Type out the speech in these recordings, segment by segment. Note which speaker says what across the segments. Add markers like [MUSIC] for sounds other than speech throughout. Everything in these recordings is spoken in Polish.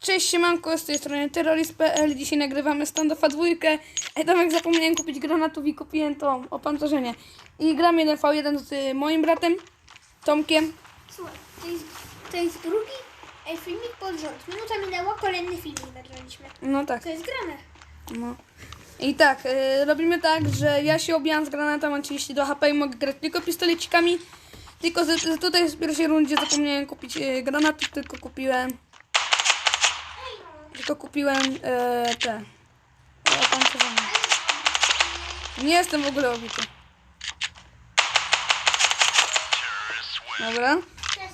Speaker 1: Cześć, siemanko, z tej strony terrorist.pl. Dzisiaj nagrywamy standoffa dwójkę. Ej, tam jak zapomniałem kupić granatów i kupiłem to opancerzenie. I gram 1v1 z moim bratem, Tomkiem.
Speaker 2: Słuchaj, to jest, to jest drugi e, filmik pod rząd. Minuta minęła, kolejny filmik nagraliśmy.
Speaker 1: No tak,
Speaker 2: To jest grane.
Speaker 1: no. I tak, y, robimy tak, że ja się obijam z granatem, mam 32 HP i mogę grać tylko pistolecikami. Tylko z, z, tutaj w pierwszej rundzie zapomniałem kupić y, granaty, tylko kupiłem... Tylko kupiłem y, te... Opancerzenie. Nie jestem w ogóle obity. Dobra.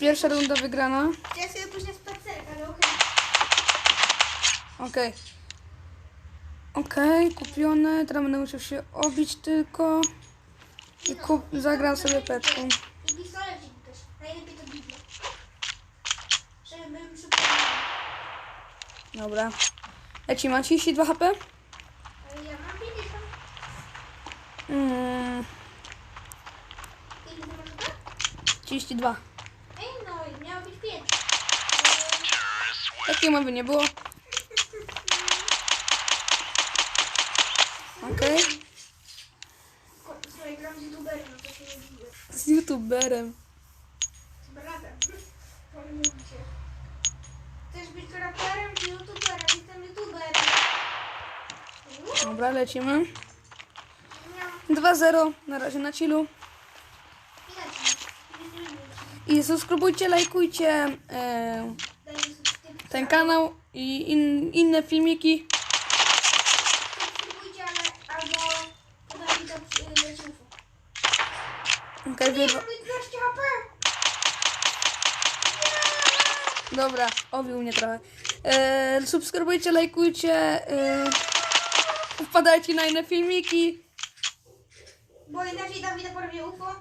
Speaker 1: Pierwsza runda wygrana.
Speaker 2: Ja sobie pójdę spacer, ale okej.
Speaker 1: Okej. Okej, kupione. Teraz będę musiał się obić tylko. I kup, zagram sobie petką.
Speaker 2: I pistolecik też. Najlepiej to Biblia. Żebym szybko...
Speaker 1: Dobra. Leci, ma 32 HP?
Speaker 2: Ja mam 50.
Speaker 1: Mm,
Speaker 2: Ile tak?
Speaker 1: 32.
Speaker 2: Ej, no, miało być 5.
Speaker 1: Takiej mowy nie było. Okej.
Speaker 2: Gram z youtuberem, no.
Speaker 1: Z youtuberem.
Speaker 2: Z bratem. Powiem cię. Chcesz być raperem czy youtuberem? Jestem youtuberem.
Speaker 1: Dobra, lecimy.
Speaker 2: Miałam
Speaker 1: 2-0. Na razie na chillu. I subskrybujcie, lajkujcie e, ten kanał i in, inne filmiki. Okej,
Speaker 2: Nie,
Speaker 1: wyrwa-
Speaker 2: mam 15 HP!
Speaker 1: Dobra, obił mnie trochę. E, subskrybujcie, lajkujcie. E, wpadajcie na inne filmiki.
Speaker 2: Bo inaczej Dawida porwie UFO.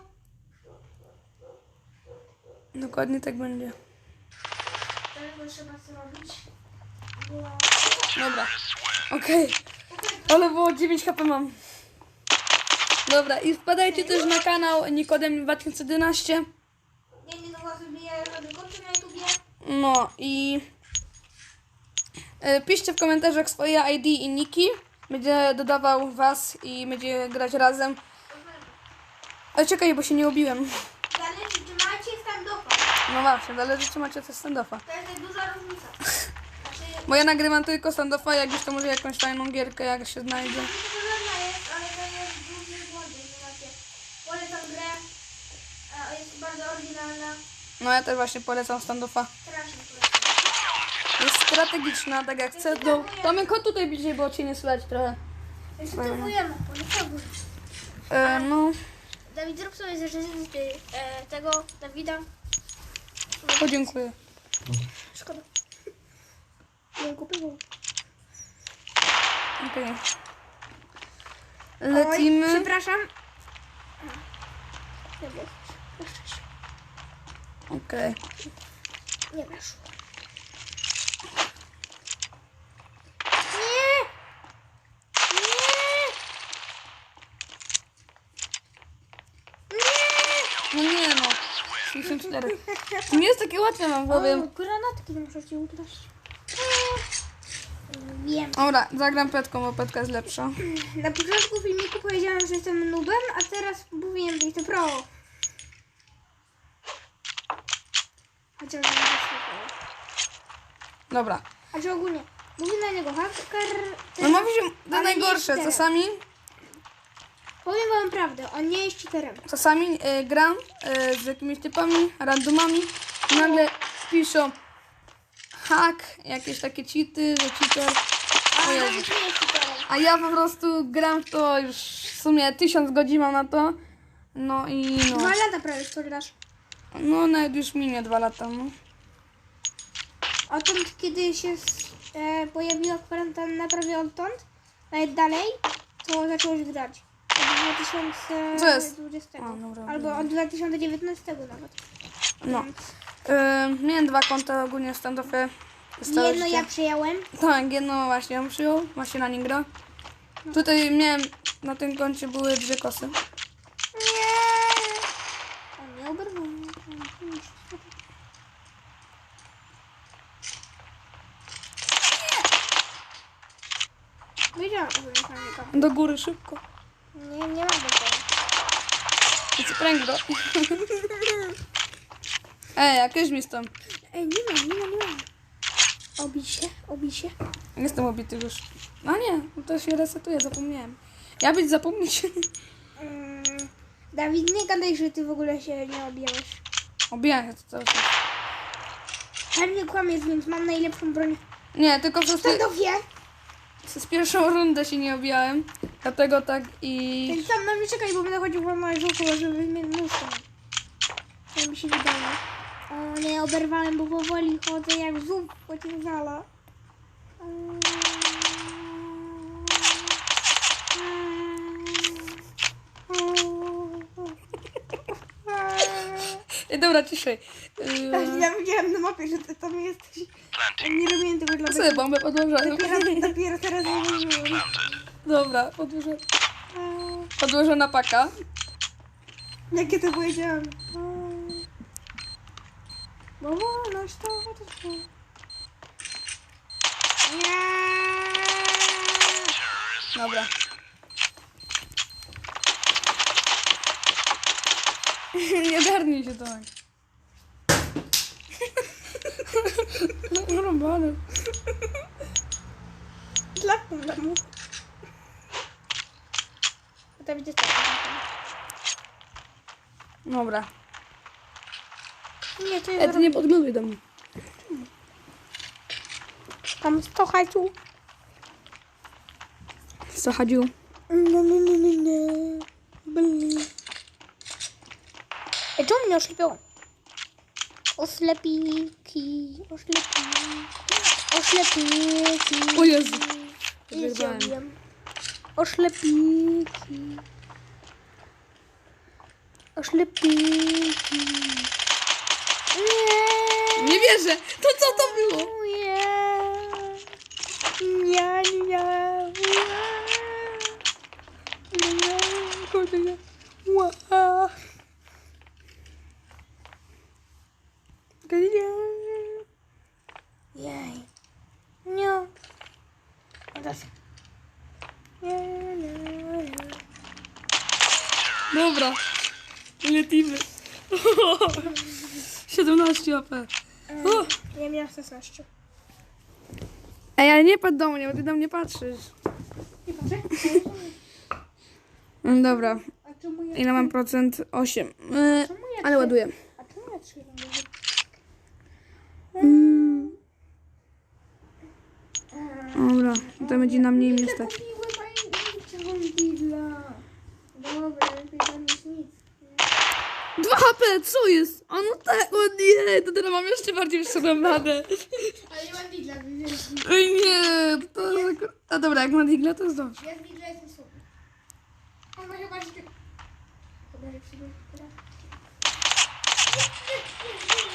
Speaker 1: Dokładnie tak będzie.
Speaker 2: Tego trzeba zrobić. Bo...
Speaker 1: Dobra. Okej. Ale było 9 HP mam. Dobra, i wpadajcie też na kanał Nikodem 2011.
Speaker 2: Nie, nie, no sobie robię konto na YouTubie.
Speaker 1: No i e, piszcie w komentarzach swoje ID i niki. Będzie dodawał was i będzie grać razem. Ale czekaj, bo się nie ubiłem.
Speaker 2: Zależy, czy macie standofa.
Speaker 1: No właśnie, zależy czy macie coś standoffa.
Speaker 2: To jest duża różnica. Znaczy, [LAUGHS]
Speaker 1: Bo ja nagrywam tylko standoffa, jak już to może jakąś fajną gierkę, jak się znajdzie.
Speaker 2: Podobna jest, ale to jest duży błąd, macie. Polecam grę. e, Jest bardzo oryginalna.
Speaker 1: No ja też właśnie polecam. Jest strategiczna, tak jak chcę. Do... Tomek, chodź tutaj bliżej, bo cię nie słychać trochę.
Speaker 2: Zdecydujemy, polecam.
Speaker 1: E, no,
Speaker 2: Dawid, zrób sobie rzeczy e, tego Dawida.
Speaker 1: podziękuję.
Speaker 2: Szkoda. Nie kupił.
Speaker 1: Okej. Lecimy.
Speaker 2: Przepraszam.
Speaker 1: Okej.
Speaker 2: Nie weszło. Nie! Nie!
Speaker 1: No nie no. 64. To nie jest takie łatwe, mam
Speaker 2: O,
Speaker 1: powiem.
Speaker 2: granatki muszę ci ukraść. Wiem.
Speaker 1: Dobra, zagram petką, bo petka jest lepsza.
Speaker 2: Na początku filmiku powiedziałam, że jestem nubem, a teraz mówiłem, że jestem pro. Chociaż nie słuchał.
Speaker 1: Dobra.
Speaker 2: A czy ogólnie, mówię na niego hacker.
Speaker 1: No mówi się, to najgorsze. Czasami,
Speaker 2: Powiem wam prawdę, on nie jest cheaterem.
Speaker 1: czasami e, gram e, z jakimiś typami, randomami i nagle piszą hack, jakieś takie cheaty, że cheater. O
Speaker 2: Ale
Speaker 1: Jezu.
Speaker 2: nawet nie jest cheaterem.
Speaker 1: A ja po prostu gram w to już w sumie tysiąc godzin mam na to. No i no.
Speaker 2: Dwa lata prawie sprawdzasz.
Speaker 1: No nawet już minie dwa lata, no.
Speaker 2: Odtąd, kiedy się e, pojawiła kwarantanna prawie odtąd, nawet dalej, to zacząłeś grać. Od 2020.
Speaker 1: Co jest? A, dobra,
Speaker 2: Albo od 2019 nawet.
Speaker 1: No. E, miałem dwa konta ogólnie standowe.
Speaker 2: Jedno ja przyjąłem.
Speaker 1: Tak, jedno właśnie on przyjął, właśnie na nim gra. Tutaj miałem, na tym koncie były dwie kosy.
Speaker 2: Nie! On nie oberwał. wiedziałam, że nie pamiętam.
Speaker 1: Do góry szybko.
Speaker 2: Nie, nie mam tego.
Speaker 1: It's [LAUGHS] a prank, bro. Ej, jakieś mi stąd.
Speaker 2: Ej, nie ma, nie ma, nie ma. Obij się, obij się.
Speaker 1: Jestem obity już. A nie, no to się resetuje, zapomniałem. Ja być zapomnieć.
Speaker 2: Mm, Dawid, nie gadaj, że ty w ogóle się nie objęłeś.
Speaker 1: Obijam się to cały czas.
Speaker 2: Pewnie kłamiesz, więc mam najlepszą broń.
Speaker 1: Nie, tylko
Speaker 2: Kto
Speaker 1: ty...
Speaker 2: to wie?
Speaker 1: z pierwszą rundę się nie obijałem. Dlatego tak i...
Speaker 2: Więc tam na mnie czekaj, bo będę chodził po małej żółku, żeby wymienić nóżkę. Tak mi się wydaje. O nie, oberwałem, bo powoli chodzę jak zup po ciężala.
Speaker 1: Ej, dobra, ciszej. Yy,
Speaker 2: Ja widziałem na mapie, że ty tam jesteś. Nie robiłem tego dla
Speaker 1: sobie bombę podłożę.
Speaker 2: Dopiero, dopiero teraz zauważyłem.
Speaker 1: Dobra, podłożę. Podłożona paka.
Speaker 2: Jakie to powiedziałem? Bo wolność to to Nie.
Speaker 1: Dobra. [LAUGHS] Nie garnij się tak. Urąbany.
Speaker 2: Klapnął na mu. To tak.
Speaker 1: Dobra.
Speaker 2: Nie, to jest
Speaker 1: ty nie podglądaj do mnie.
Speaker 2: tam 100 hajcu.
Speaker 1: Co?
Speaker 2: No, no, no, no, no. Blin. Ej, czemu mnie oślepiło? Oślepiki, oślepiki, oślepiki.
Speaker 1: O Jezu.
Speaker 2: Nie. Oślepiki. Oślepiki. Nie.
Speaker 1: Nie wierzę! To co to było?
Speaker 2: Nie. Nie, nie, nie. Nie, kurde, nie. Ła. Kurde, nie. Jej. Nie. Teraz. Nie, nie, nie.
Speaker 1: Dobra. Lecimy. 17 AP. O.
Speaker 2: Ja miałam 16.
Speaker 1: Ej, ale nie patrz do mnie, bo ty na mnie patrzysz.
Speaker 2: Nie patrzę.
Speaker 1: Mm, Dobra.
Speaker 2: A czemu ja...
Speaker 1: Ile mam procent? 8. Yy,
Speaker 2: Czemu ja
Speaker 1: ale ładuję.
Speaker 2: A czemu ja trzy razy?
Speaker 1: Mm. Dobra, to będzie na mniej mi stać.
Speaker 2: Kupiłem Lidla. Dobra, lepiej tam niż nic.
Speaker 1: 2 HP, co jest? A no tak, o nie, to teraz mam jeszcze bardziej przerąbane.
Speaker 2: Ale nie mam Lidla, więc
Speaker 1: Oj nie, to... A dobra, jak ma digla, to jest dobrze.
Speaker 2: ja z Lidla jestem super. On ma chyba... że- Chyba, że przyjdzie teraz.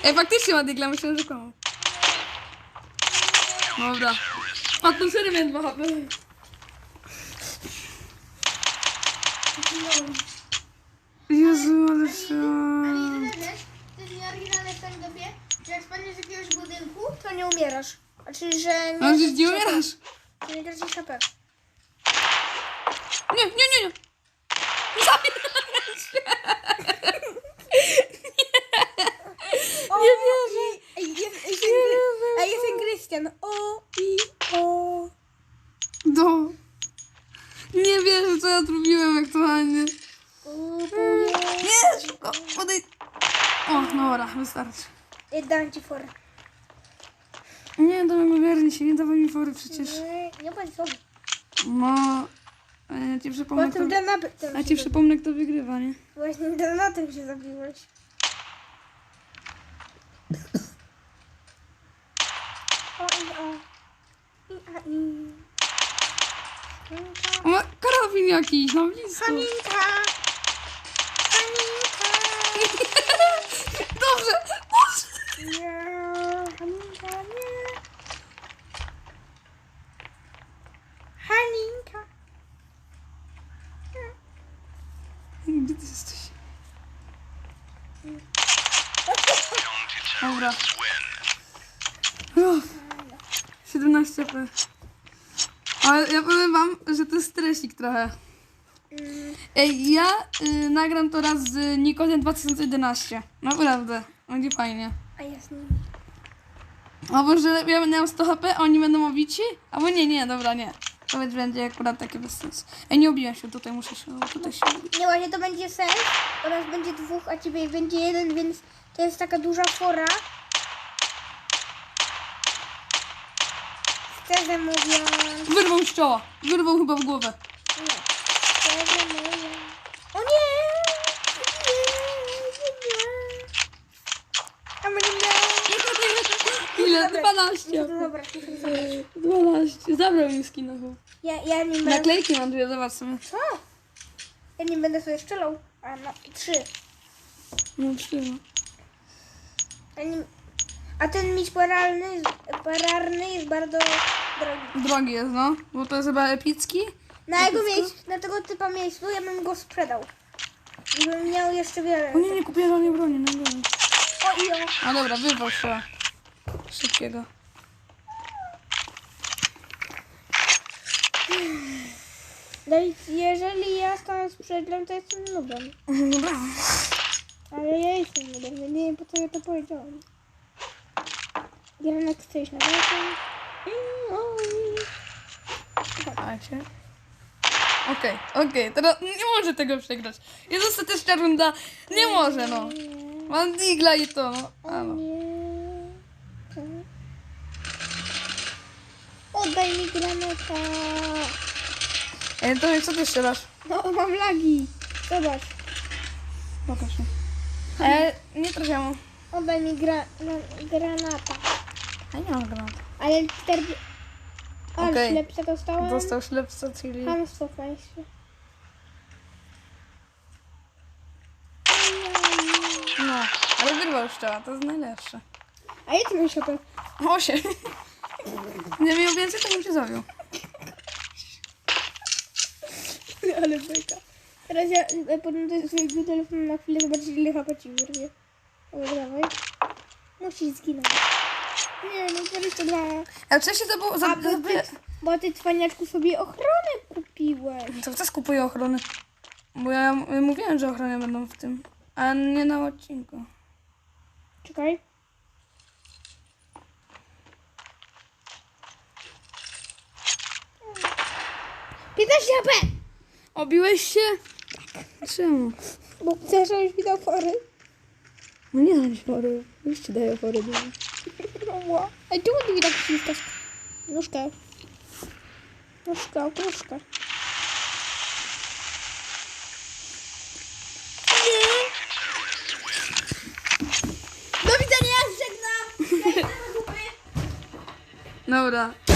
Speaker 1: Ej, faktycznie ma digla, myślałem, że koło. Dobra. A to serio miałem 2 HP. Jezu, ale
Speaker 2: rzecz, to jest nieoryginalne w tym dopie, że jak spadniesz z jakiegoś budynku, to nie umierasz. Znaczy, że nie...
Speaker 1: Gdzieś nie umierasz?
Speaker 2: To nie tracisz HP.
Speaker 1: Nie, nie, nie, nie. Zabieraj się. Nie wierzę.
Speaker 2: Ej, jest,
Speaker 1: Nie wierzę.
Speaker 2: ej, jestem Krystian. O, i, o.
Speaker 1: Do. Nie wierzę, co ja zrobiłem aktualnie. Nie, szybko, podejdź. O, dobra, wystarczy.
Speaker 2: Ej, dam ci forę.
Speaker 1: Nie, dawaj mi wierni się, nie dawaj mi fory przecież.
Speaker 2: Nie, nie bądź sobie.
Speaker 1: No, a ja ci przypomnę,
Speaker 2: Potem
Speaker 1: kto,
Speaker 2: granatem
Speaker 1: ja ci przypomnę, kto wygrywa, nie?
Speaker 2: Właśnie granatem się zabiłeś. O i o. I a i. Haninka.
Speaker 1: O, karabin jakiś, no blisko.
Speaker 2: Haninka. Nie, Haninka, nie. Haninka.
Speaker 1: Gdzie ty jesteś? Dobra. Uff. 17 p. Ale ja powiem wam, że to jest stresik trochę. Ej, ja y, nagram to raz z Nikodem 2011. Naprawdę. Będzie fajnie.
Speaker 2: A ja z nimi.
Speaker 1: Albo, że ja będę miał 100 HP, a oni będą obici? Albo nie, nie, dobra, nie. To będzie- akurat takie bez sensu. Ej, nie ubiłem się, tutaj muszę się, tutaj się.
Speaker 2: Nie, właśnie to będzie sens. Oraz będzie dwóch, a ciebie będzie jeden, więc to jest taka duża fora. Szczerze mówiąc...
Speaker 1: Wyrwał z czoła. Wyrwał chyba w głowę.
Speaker 2: Nie. Szczerze mówiąc... O nie! Nie, nie, nie. A mnie nie...
Speaker 1: Ile?
Speaker 2: Dobra.
Speaker 1: 12.
Speaker 2: No dobra, to sobie zabrać.
Speaker 1: 12. Zabrał mi skina.
Speaker 2: Ja, ja nie będę...
Speaker 1: Naklejki mam dwie, zobacz sobie.
Speaker 2: Co? Ja nie będę sobie strzelał. A no, trzy.
Speaker 1: No trzy.
Speaker 2: A, nie... a ten miś paralny, jest- jest bardzo drogi.
Speaker 1: Drogi jest, no. Bo to jest chyba epicki.
Speaker 2: Na jego miejscu, na tego typa miejscu ja bym go sprzedał. Gdybym miał jeszcze wiele.
Speaker 1: O nie, nie kupię żadnej broni, no dobra.
Speaker 2: O i o.
Speaker 1: A dobra, wyrwał się. Szybkiego.
Speaker 2: No i jeżeli ja stanę sprzedlem, to jestem nubem. [LAUGHS] Ale ja jestem nubem, ja nie wiem po co ja to powiedziałam. Giranek chce iść na balkon.
Speaker 1: Okej, okej, teraz nie może tego przegrać. Jest ostateczna runda. Nie może, no. Mam digla i to, no.
Speaker 2: O Nie. Oddaj mi granata.
Speaker 1: Ej, to co ty strzelasz?
Speaker 2: No, mam lagi. Zobacz.
Speaker 1: Pokaż mi. E, nie trafiam.
Speaker 2: Oddaj mi gra, no, granata.
Speaker 1: A nie mam granatu.
Speaker 2: Ale cztery... Ale
Speaker 1: Okej.
Speaker 2: ślepca dostałem.
Speaker 1: Dostał ślepca, czyli...
Speaker 2: Hamstwo państwo.
Speaker 1: No, ale wyrwał szczela, to jest najlepsze.
Speaker 2: A jak mi się to...
Speaker 1: Osiem. Nie miał więcej, to bym cię zawił.
Speaker 2: Ale beka. Teraz ja ja podam do swojego telefonu na chwilę zobaczyć ile HP ci wyrwie. Dobra, dawaj. Musisz zginąć. Nie, no 22.
Speaker 1: Ale wcześniej to było... Za,
Speaker 2: A, bo ty, bo ty cwaniaczku sobie ochronę kupiłeś.
Speaker 1: to też kupuję ochrony. Bo ja mówiłem, że ochrony będą w tym. A nie na odcinku.
Speaker 2: Czekaj. Piętnaście HP!
Speaker 1: Obiłeś się? Czemu?
Speaker 2: Bo chcesz, żebyś widał fory.
Speaker 1: No nie dam fory. Już ci daję fory.
Speaker 2: Ła. A czemu ty mi tak ściskasz? Nóżkę. Nóżka. Nie. Do widzenia, żegnam. [LAUGHS]
Speaker 1: Dobra.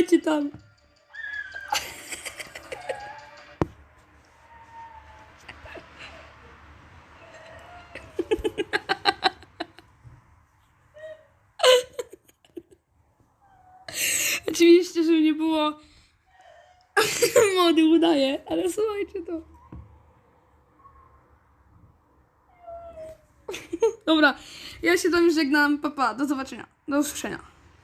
Speaker 1: Strzelajcie tam. Oczywiście, żeby nie było [LAUGHS] mody udaje, ale słuchajcie to. Dobra, ja się tam już żegnam. Papa, do zobaczenia. Do usłyszenia.